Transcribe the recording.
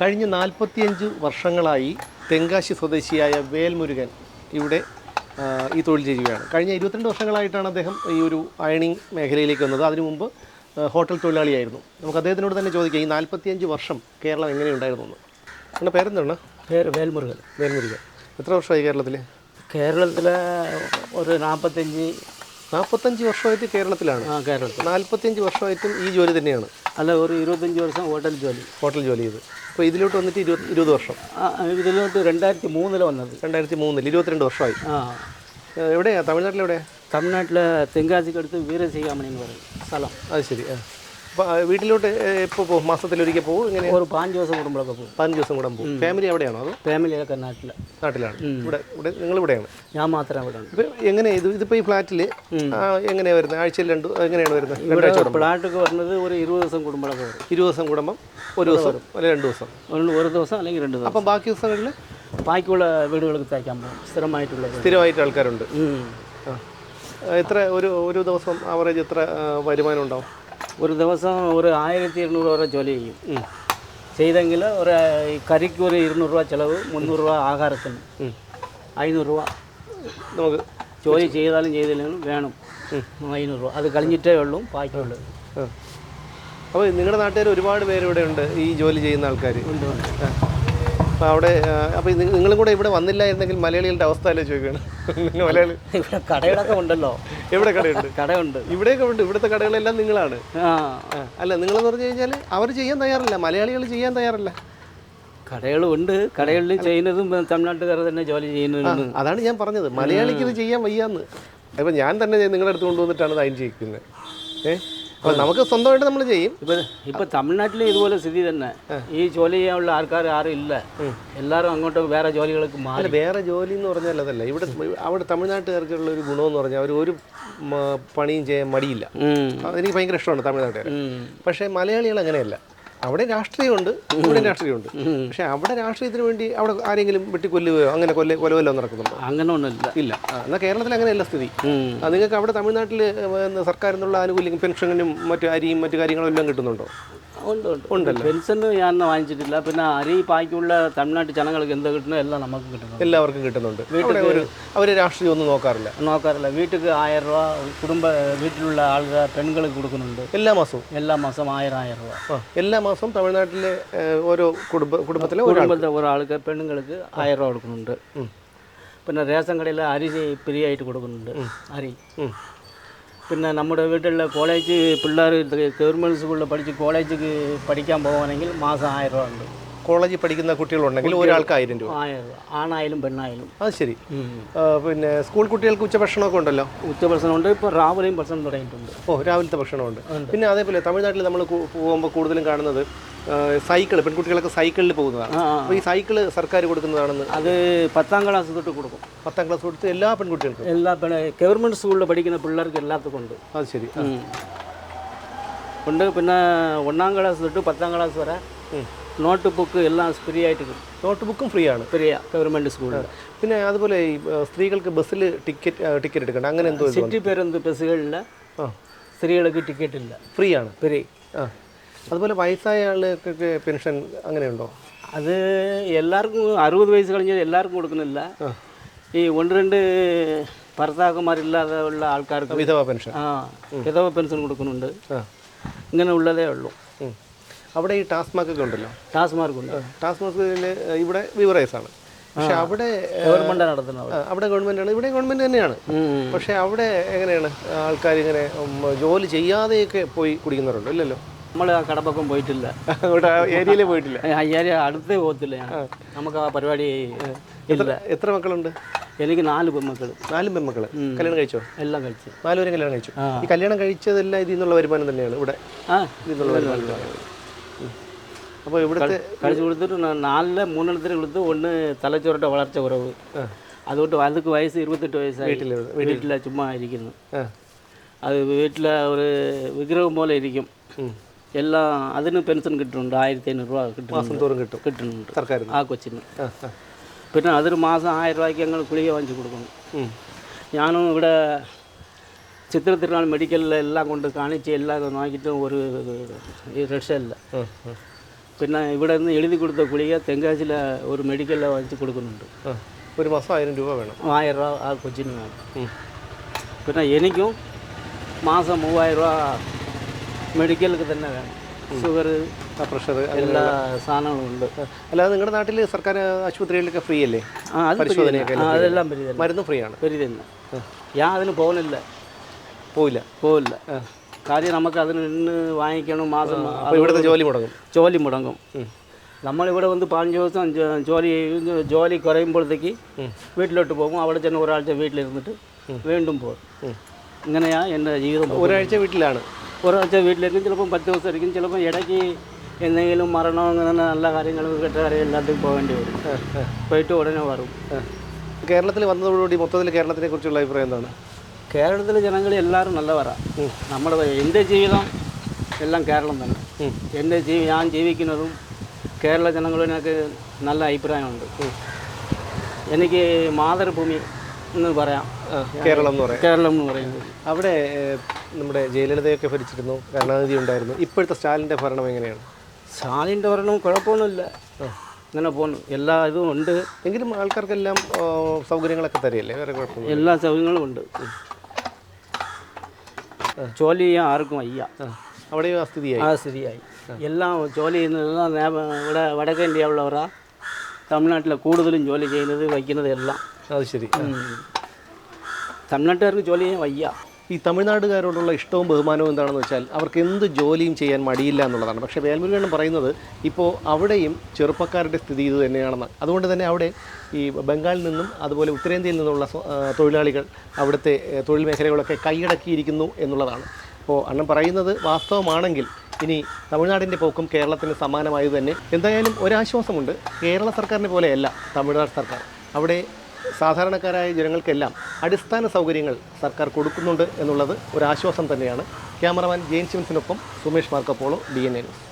കഴിഞ്ഞ നാൽപ്പത്തിയഞ്ച് വർഷങ്ങളായി തെങ്കാശി സ്വദേശിയായ വേൽമുരുകൻ ഇവിടെ ഈ തൊഴിൽ ചെയ്യുകയാണ്. കഴിഞ്ഞ ഇരുപത്തിരണ്ട് വർഷങ്ങളായിട്ടാണ് അദ്ദേഹം ഈ ഒരു അയണിങ് മേഖലയിലേക്ക് വന്നത്. അതിനു മുമ്പ് ഹോട്ടൽ തൊഴിലാളിയായിരുന്നു. നമുക്ക് അദ്ദേഹത്തിനോട് തന്നെ ചോദിക്കാം ഈ നാൽപ്പത്തിയഞ്ച് വർഷം കേരളം എങ്ങനെയുണ്ടായിരുന്നു എന്ന്. നിങ്ങളുടെ പേരെന്താണ്? പേര് വേൽമുരുകൻ. വേൽമുരുകൻ. എത്ര വർഷമായി കേരളത്തിൽ കേരളത്തിൽ ഒരു നാൽപ്പത്തഞ്ച് നാൽപ്പത്തഞ്ച് വർഷമായിട്ട് കേരളത്തിലാണ്. ആ കേരളത്തിൽ നാൽപ്പത്തിയഞ്ച് വർഷമായിട്ടും ഈ ജോലി തന്നെയാണ്. അല്ല ഒരു ഇരുപത്തഞ്ച് വർഷം ഹോട്ടൽ ജോലി. ഹോട്ടൽ ജോലി ചെയ്ത്. അപ്പോൾ ഇതിലോട്ട് വന്നിട്ട് ഇരുപത് ഇരുപത് വർഷം. ആ, ഇതിലോട്ട് രണ്ടായിരത്തി മൂന്നിൽ വന്നത്. രണ്ടായിരത്തി മൂന്നിൽ ഇരുപത്തിരണ്ട് വർഷമായി. ആ. എവിടെയാണ് തമിഴ്നാട്ടിലെവിടെയാണ് തമിഴ്നാട്ടിലെവിടെയാ? തമിഴ്നാട്ടിലെ തെങ്കാശിക്കടുത്ത് വീരശിഖാമണി എന്ന് പറയും സ്ഥലം. അത് ശരി ആ. വീട്ടിലോട്ട് എപ്പോൾ പോകും? മാസത്തിലൊരിക്കൽ പോകും? ഇങ്ങനെ ഒരു പാഞ്ച് ദിവസം കൂടുമ്പോഴൊക്കെ പോകും. പതിനഞ്ച് ദിവസം കൂടെ പോകും. ഫാമിലി എവിടെയാണോ അത്? ഫാമിലിയൊക്കെ നാട്ടിൽ നാട്ടിലാണ്. ഇവിടെ ഇവിടെ നിങ്ങൾ ഇവിടെയാണ് ഞാൻ മാത്രമേ ഇവിടെ ഉള്ളൂ ഇപ്പം എങ്ങനെ ഇത് ഇതിപ്പോൾ ഈ ഫ്ലാറ്റിൽ എങ്ങനെയാണ് വരുന്നത് ആഴ്ചയിൽ രണ്ട് എങ്ങനെയാണ് വരുന്നത് ഇവിടെ ഫ്ലാറ്റൊക്കെ വരുന്നത് ഒരു ഇരുപത് ദിവസം കൂടുമ്പോഴൊക്കെ വരും. ഇരുപത് ദിവസം കൂടുമ്പം ഒരു ദിവസം അല്ലെങ്കിൽ രണ്ട് ദിവസം? ഒരു- ഒരു ദിവസം അല്ലെങ്കിൽ രണ്ട് ദിവസം. അപ്പം ബാക്കി ദിവസങ്ങളിൽ ബാക്കിയുള്ള വീടുകൾക്ക് തയ്ക്കാൻ പോകും. സ്ഥിരമായിട്ടുള്ള സ്ഥിരമായിട്ട് ആൾക്കാരുണ്ട്. എത്ര ഒരു ഒരു ദിവസം ആവറേജ് എത്ര വരുമാനം ഉണ്ടാവും? ഒരു ദിവസം ഒരു ആയിരത്തി ഇരുന്നൂറ് രൂപ ജോലി ചെയ്യും. ചെയ്തെങ്കിൽ ഒരു കറിക്ക് ഒരു ഇരുന്നൂറ് രൂപ ചിലവ് മുന്നൂറ് രൂപ ആഹാരത്തിന്. അഞ്ഞൂറ് രൂപ. നമുക്ക് ജോലി ചെയ്താലും ചെയ്തില്ലെങ്കിലും വേണം. അഞ്ഞൂറ് രൂപ. അത് കളിഞ്ഞിട്ടേ ഉള്ളൂ ബാക്കിയുള്ളത് അപ്പോൾ നിങ്ങളുടെ നാട്ടുകാർ ഒരുപാട് പേര് ഇവിടെ ഉണ്ട് ഈ ജോലി ചെയ്യുന്ന ആൾക്കാർ ഉണ്ട്. അപ്പോൾ അവിടെ അപ്പോൾ നിങ്ങളും കൂടെ ഇവിടെ വന്നില്ലായിരുന്നെങ്കിൽ മലയാളികളുടെ അവസ്ഥ അല്ലേ ചോദിക്കുകയാണ്? നിങ്ങൾ മലയാളി ഇവിടെ കടകളൊക്കെ ഉണ്ടല്ലോ. എവിടെ കടയുണ്ട്. കടയുണ്ട്. ഇവിടെയൊക്കെ ഉണ്ട്. ഇവിടുത്തെ കടകളെല്ലാം നിങ്ങളാണ്. അല്ല നിങ്ങളെന്ന് പറഞ്ഞു കഴിഞ്ഞാൽ അവർ ചെയ്യാൻ തയ്യാറല്ല. മലയാളികൾ ചെയ്യാൻ തയ്യാറല്ല. കടകളുണ്ട് കടകളിൽ ചെയ്യുന്നതും തമിഴ്നാട്ടുകാർ തന്നെ ജോലി ചെയ്യുന്നതും. അതാണ് ഞാൻ പറഞ്ഞത്. മലയാളിക്ക് ഇത് ചെയ്യാൻ വയ്യാന്ന്. അപ്പം ഞാൻ തന്നെ നിങ്ങളുടെ അടുത്ത് കൊണ്ടുവന്നിട്ടാണ് ഇത് അതിന് ചെയ്യിക്കുന്നത് ഏ? അപ്പോൾ നമുക്ക് സ്വന്തമായിട്ട് നമ്മൾ ചെയ്യും. ഇപ്പൊ ഇപ്പൊ തമിഴ്നാട്ടിലെ ഇതുപോലെ സ്ഥിതി തന്നെ. ഈ ജോലി ചെയ്യാനുള്ള ആൾക്കാർ ആരും ഇല്ല. എല്ലാവരും അങ്ങോട്ട് വേറെ ജോലികൾക്ക് മാറി. വേറെ ജോലി എന്ന് പറഞ്ഞാൽ അതല്ല. ഇവിടെ അവിടെ തമിഴ്നാട്ടുകാർക്കുള്ള ഒരു ഗുണമെന്ന് പറഞ്ഞാൽ അവർ ഒരു പണിയും ചെയ്യാൻ മടിയില്ല. എനിക്ക് ഭയങ്കര ഇഷ്ടമാണ് തമിഴ്നാട്ടുകാർ. പക്ഷേ മലയാളികൾ അങ്ങനെയല്ല. അവിടെ രാഷ്ട്രീയമുണ്ട് ഇവിടെ രാഷ്ട്രീയമുണ്ട്. പക്ഷെ അവിടെ രാഷ്ട്രീയത്തിന് വേണ്ടി അവിടെ ആരെങ്കിലും വെട്ടിക്കൊല്ലുകയോ അങ്ങനെ കൊല്ല കൊലവല്ലോ നടക്കുന്നുണ്ടോ? അങ്ങനെ ഒന്നുമില്ല. ഇല്ല. എന്നാൽ കേരളത്തിൽ അങ്ങനെയല്ല സ്ഥിതി. നിങ്ങൾക്ക് അവിടെ തമിഴ്നാട്ടിൽ സർക്കാരിൽ നിന്നുള്ള ആനുകൂല്യം പെൻഷനും മറ്റു അരിയും മറ്റു കാര്യങ്ങളും എല്ലാം കിട്ടുന്നുണ്ടോ? ഞാൻ വാങ്ങിച്ചിട്ടില്ല. പിന്നെ അരി പായ്ക്കുള്ള തമിഴ്നാട്ടിൽ ജനങ്ങൾക്ക് എന്ത് കിട്ടുന്നോ എല്ലാം നമുക്ക് കിട്ടുന്നു എല്ലാവർക്കും കിട്ടുന്നുണ്ട്. ഒരു അവർ രാഷ്ട്രീയം ഒന്നും നോക്കാറില്ല. നോക്കാറില്ല. വീട്ടിൽ ആയിരം രൂപ കുടുംബ വീട്ടിലുള്ള ആളുകൾ പെണ്ണുകൾക്ക് കൊടുക്കുന്നുണ്ട്. എല്ലാ മാസവും? എല്ലാ മാസം ആയിരം ആയിരം രൂപ. എല്ലാ മാസവും തമിഴ്നാട്ടിലെ ഓരോ കുടുംബ കുടുംബത്തിലെ കുടുംബത്തിലെ ഒരാൾക്ക് പെണ്ണുങ്ങൾക്ക് ആയിരം രൂപ കൊടുക്കുന്നുണ്ട്. പിന്നെ റേഷൻ കടയിൽ അരി ഫ്രീ ആയിട്ട് കൊടുക്കുന്നുണ്ട്. അരി. പിന്നെ നമ്മുടെ വീട്ടിലുള്ള കോളേജ് പിള്ളേർ ഗവൺമെന്റ് സ്കൂളിൽ പഠിച്ച് കോളേജിക്ക് പഠിക്കാൻ പോകുവാണെങ്കിൽ മാസം ആയിരം രൂപ ഉണ്ട് കോളേജിൽ പഠിക്കുന്ന കുട്ടികളുണ്ടെങ്കിൽ ഒരാൾക്ക് ആയിരം രൂപ. ആണായാലും പെണ്ണായാലും. അത് ശരി. പിന്നെ സ്കൂൾ കുട്ടികൾക്ക് ഉച്ചഭക്ഷണമൊക്കെ ഉണ്ടല്ലോ? ഉച്ചഭക്ഷണമുണ്ട്. ഇപ്പോൾ രാവിലെയും ഭക്ഷണം തുടങ്ങിയിട്ടുണ്ട്. ഓ രാവിലത്തെ ഭക്ഷണമുണ്ട്. പിന്നെ അതേപോലെ തമിഴ്നാട്ടിൽ നമ്മൾ പോകുമ്പോൾ കൂടുതലും കാണുന്നത് സൈക്കിൾ പെൺകുട്ടികളൊക്കെ സൈക്കിളിൽ പോകുന്നതാണ്. അപ്പോൾ ഈ സൈക്കിൾ സർക്കാർ കൊടുക്കുന്നതാണെന്ന് അത് പത്താം ക്ലാസ് തൊട്ട് കൊടുക്കും. പത്താം ക്ലാസ് കൊടുത്ത് എല്ലാ പെൺകുട്ടികൾക്കും? എല്ലാ ഗവൺമെന്റ് സ്കൂളിൽ പഠിക്കുന്ന പിള്ളേർക്ക് എല്ലാവർക്കും ഉണ്ട്. അത് ശരി. ഉണ്ട്. പിന്നെ ഒന്നാം ക്ലാസ് തൊട്ട് പത്താം ക്ലാസ് വരെ നോട്ട് ബുക്ക് എല്ലാം ഫ്രീ ആയിട്ട് കിട്ടും നോട്ട് ബുക്കും ഫ്രീ ആണ് ഫ്രീ ഗവൺമെന്റ് സ്കൂളിൽ. പിന്നെ അതുപോലെ ഈ സ്ത്രീകൾക്ക് ബസ്സിൽ ടിക്കറ്റ് ടിക്കറ്റ് എടുക്കണം അങ്ങനെ എന്തോ സിറ്റി പേരൊന്നും ബസ്സുകളില്ല. സ്ത്രീകൾക്ക് ടിക്കറ്റ് ഇല്ല ഫ്രീ. ആണ് ഫ്രീ ആ. അതുപോലെ വയസ്സായ ആളുകൾക്ക് പെൻഷൻ അങ്ങനെയുണ്ടോ? അത് എല്ലാവർക്കും അറുപത് വയസ്സ് കഴിഞ്ഞാൽ എല്ലാവർക്കും കൊടുക്കുന്നില്ല. ഈ ഒന്ന് രണ്ട് ഭർത്താക്കന്മാരില്ലാതെ ഉള്ള ആൾക്കാർക്ക് വിധവ പെൻഷൻ. ആ വിധവ പെൻഷൻ കൊടുക്കുന്നുണ്ട്. ഇങ്ങനെ ഉള്ളതേ ഉള്ളൂ. അവിടെ ഈ ടാസ്മാക്ക് ഒക്കെ ഉണ്ടല്ലോ? ടാസ് മാർക്ക് ഉണ്ട് ടാസ് മാർക്ക് ഇവിടെ വിവറേസ് ആണ്. പക്ഷെ അവിടെ ഗവൺമെന്റ് നടത്തുന്നത് അവിടെ. ഗവൺമെന്റ് ആണ്. ഇവിടെ ഗവൺമെന്റ് തന്നെയാണ്. പക്ഷെ അവിടെ എങ്ങനെയാണ്? ആൾക്കാർ ഇങ്ങനെ ജോലി ചെയ്യാതെയൊക്കെ പോയി കുടിക്കുന്നവരുണ്ടോ? ഇല്ലല്ലോ. നമ്മൾ ആ കടപ്പക്കം പോയിട്ടില്ല. ഏരിയയിൽ പോയിട്ടില്ല. ഏരിയ അടുത്ത് പോകത്തില്ല ഞാൻ. നമുക്ക് ആ പരിപാടി ഇല്ല. എത്ര മക്കളുണ്ട്? എനിക്ക് നാല് പെൺമക്കൾ നാല് പെൺമക്കൾ കല്യാണം കഴിച്ചോ? എല്ലാം കഴിച്ചു. നാലുപേരും കല്യാണം കഴിച്ചു. ഈ കല്യാണം കഴിച്ചതെല്ലാം ഇതിൽ നിന്നുള്ള വരുമാനം തന്നെയാണ് ഇവിടെ. ആ. ഇതിൽ നിന്നുള്ള വരുമാനം. അപ്പോൾ ഇവിടുത്തെ കഴിച്ച് കൊടുത്തിട്ട് നാലിൽ മൂന്നെണ്ണത്തിന് കൊടുത്ത് ഒന്ന് തലച്ചോറിൻ്റെ വളർച്ച കുറവ് അതുകൊണ്ട് അതുക്ക് വയസ്സ് ഇരുപത്തെട്ട് വയസ്സായി വീട്ടിൽ വീട്ടിൽ ചുമ്മാ ഇരിക്കുന്നു അത് വീട്ടിൽ ഒരു വിഗ്രഹം പോലെ ഇരിക്കും എല്ലാം അതിന് പെൻഷൻ കിട്ടുന്നുണ്ട് ആയിരത്തി അഞ്ഞൂറ് രൂപ കിട്ടും മാസം തോറും കിട്ടും കിട്ടുന്നുണ്ട് സർക്കാർ ആ കൊച്ചിന് പിന്നെ അതൊരു മാസം ആയിരം രൂപയ്ക്ക് ഞങ്ങൾ ഗുളിക വാങ്ങിച്ചു കൊടുക്കണം ഞാനും ഇവിടെ മെഡിക്കലിൽ എല്ലാം കൊണ്ട് കാണിച്ച് എല്ലാം നോക്കിയിട്ടും ഒരു രക്ഷയില്ല. ആ, ആ. പിന്നെ ഇവിടെ നിന്ന് എഴുതി കൊടുത്ത ഗുളിക തെങ്കാശിലെ ഒരു മെഡിക്കലിൽ വാങ്ങിച്ച് കൊടുക്കുന്നുണ്ട്. ഒരു മാസം ആയിരം രൂപ വേണം. ആയിരം രൂപ ആ കൊച്ചിന് വേണം. പിന്നെ എനിക്കും മാസം മൂവായിരം രൂപ മെഡിക്കലിൽ തന്നെ വേണം. ഷുഗർ പ്രഷർ എല്ലാ സാധനങ്ങളും ഉണ്ട്. അല്ലാതെ നിങ്ങളുടെ നാട്ടിൽ സർക്കാർ ആശുപത്രികളിലൊക്കെ ഫ്രീ അല്ലേ പരിശോധനയൊക്കെ അതെല്ലാം മരുന്ന് ഫ്രീ ആണ് പരി തന്നെ. ഞാൻ അതിന് പോകുന്നില്ല പോയില്ല. പോവില്ല കാര്യം നമുക്ക് അതിന് നിന്ന് വാങ്ങിക്കണം മാസം ഇവിടുത്തെ ജോലി മുടങ്ങും. ജോലി മുടങ്ങും. നമ്മളിവിടെ വന്ന് പതിനഞ്ച് ദിവസം ജോലി ജോലി കുറയുമ്പോഴത്തേക്ക് വീട്ടിലോട്ട് പോകും. അവിടെ ചെന്ന് ഒരാഴ്ച വീട്ടിലിരുന്നിട്ട് വീണ്ടും പോകും. ഇങ്ങനെയാ എന്റെ ജീവിതം ഒരാഴ്ച വീട്ടിലാണ്. ഒരാഴ്ച വീട്ടിലേക്കും ചിലപ്പം പത്ത് ദിവസം ആയിരിക്കും ചിലപ്പം ഇടയ്ക്ക് എന്തെങ്കിലും മരണം അങ്ങനെ നല്ല കാര്യങ്ങളും കെട്ട കാര്യം എല്ലാത്തിനും പോകേണ്ടി വരും. പോയിട്ട് ഉടനെ വരും കേരളത്തിൽ വന്നതോടുകൂടി മൊത്തത്തിൽ കേരളത്തിനെ കുറിച്ചുള്ള അഭിപ്രായം എന്താണ്? കേരളത്തിലെ ജനങ്ങൾ എല്ലാവരും നല്ലവരാ. നമ്മുടെ എന്റെ ജീവിതം എല്ലാം കേരളം തന്നെ. എന്റെ ജീവി ഞാൻ ജീവിക്കുന്നതും കേരള ജനങ്ങളിനൊക്കെ നല്ല അഭിപ്രായമുണ്ട്. എനിക്ക് മാതൃഭൂമി എന്ന് പറയാം. കേരളം എന്ന് പറയാം. കേരളം എന്ന് പറയുന്നത്. അവിടെ നമ്മുടെ ജയലളിതയൊക്കെ ഭരിച്ചിരുന്നു കരുണാനിധി ഉണ്ടായിരുന്നു. ഇപ്പോഴത്തെ സ്റ്റാലിന്റെ ഭരണം എങ്ങനെയാണ്? സ്റ്റാലിന്റെ ഭരണം കുഴപ്പമൊന്നുമില്ല. ഇങ്ങനെ പോകുന്നു എല്ലാ ഇതും ഉണ്ട്. എങ്കിലും ആൾക്കാർക്കെല്ലാം സൗകര്യങ്ങളൊക്കെ തരികയല്ലേ വേറെ കുഴപ്പമില്ല എല്ലാ സൗകര്യങ്ങളും ഉണ്ട്. ജോലി ചെയ്യാൻ ആർക്കും വയ്യ ആ അവിടെയും ആ സ്ഥിതിയായി ആ സ്ഥിതിയായി എല്ലാം ജോലി ചെയ്യുന്നതെല്ലാം നേ- ഇവിടെ വടക്കേ ഇന്ത്യയുള്ളവരാ തമിഴ്നാട്ടിൽ കൂടുതലും ജോലി ചെയ്യുന്നത് വയ്ക്കുന്നത് എല്ലാം അത് ശരി ഉം. തമിഴ്നാട്ടുകാർക്ക് ജോലി ചെയ്യാൻ വയ്യ ഈ തമിഴ്നാടുകാരോടുള്ള ഇഷ്ടവും ബഹുമാനവും എന്താണെന്ന് വെച്ചാൽ അവർക്ക് എന്ത് ജോലിയും ചെയ്യാൻ മടിയില്ല എന്നുള്ളതാണ്. പക്ഷേ വേൽമുരുകണ്ണൻ പറയുന്നത് ഇപ്പോൾ അവിടെയും ചെറുപ്പക്കാരുടെ സ്ഥിതി ഇത് തന്നെയാണെന്ന്. അതുകൊണ്ട് തന്നെ അവിടെ ഈ ബംഗാളിൽ നിന്നും അതുപോലെ ഉത്തരേന്ത്യയിൽ നിന്നുള്ള തൊഴിലാളികൾ അവിടുത്തെ തൊഴിൽ മേഖലകളൊക്കെ കൈയടക്കിയിരിക്കുന്നു എന്നുള്ളതാണ്. അപ്പോൾ അണ്ണൻ പറയുന്നത് വാസ്തവമാണെങ്കിൽ ഇനി തമിഴ്നാടിന്റെ പോക്കും കേരളത്തിന് സമാനമായത് തന്നെ. എന്തായാലും ഒരാശ്വാസമുണ്ട്. കേരള സർക്കാരിനെ പോലെയല്ല തമിഴ്നാട് സർക്കാർ. അവിടെ സാധാരണക്കാരായ ജനങ്ങൾക്കെല്ലാം അടിസ്ഥാന സൗകര്യങ്ങൾ സർക്കാർ കൊടുക്കുന്നുണ്ട് എന്നുള്ളത് ഒരു ആശ്വാസം തന്നെയാണ്. Cameraman Jain സിംസിനൊപ്പം Sumesh Marco Polo D N A news.